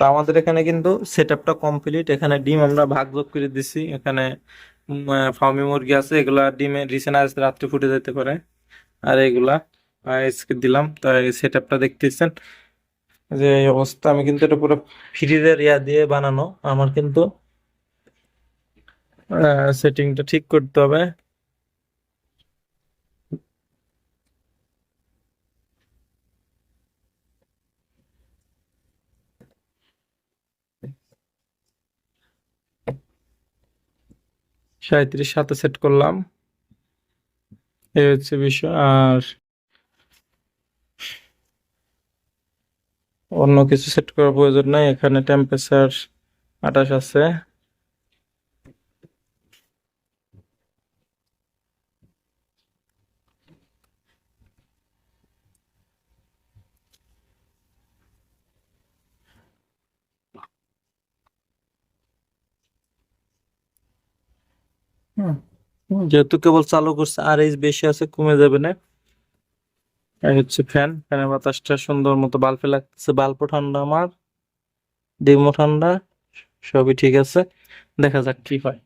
তো আমাদের এখানে কিন্তু সেট আপটা কমপ্লিট এখানে ডিম আমরা ভাগ যোগ করে দিছি। এখানে ফার্মি মুরগি আছে। এগুলা ডিমে রিসেন্ট আজ রাত্রে ফুটে যেতে পারে। আর এগুলা দিলাম। তো সেট আপটা দেখতেছেন? যে এই অবস্থা। আমি কিন্তু এটা পুরো ফ্রিজের ইয়া দিয়ে বানানো। আমার কিন্তু সেটিংটা ঠিক করতে হবে। সাঁত্রিশ সাথে সেট করলাম। এই হচ্ছে বিষয়। আর অন্য কিছু সেট করার প্রয়োজন নাই, এখানে টেম্পারেচার আঠাশ আছে। যেহেতু কেবল চালু করছে, আর এই বেশি আছে, কমে যাবে না। এই হচ্ছে ফ্যান। ফ্যানের বাতাসটা সুন্দর মতো বাল্বে লাগতেছে। বাল্বও ঠান্ডা আমার, ডিমও ঠান্ডা, সবই ঠিক আছে। দেখা যাক কি হয়।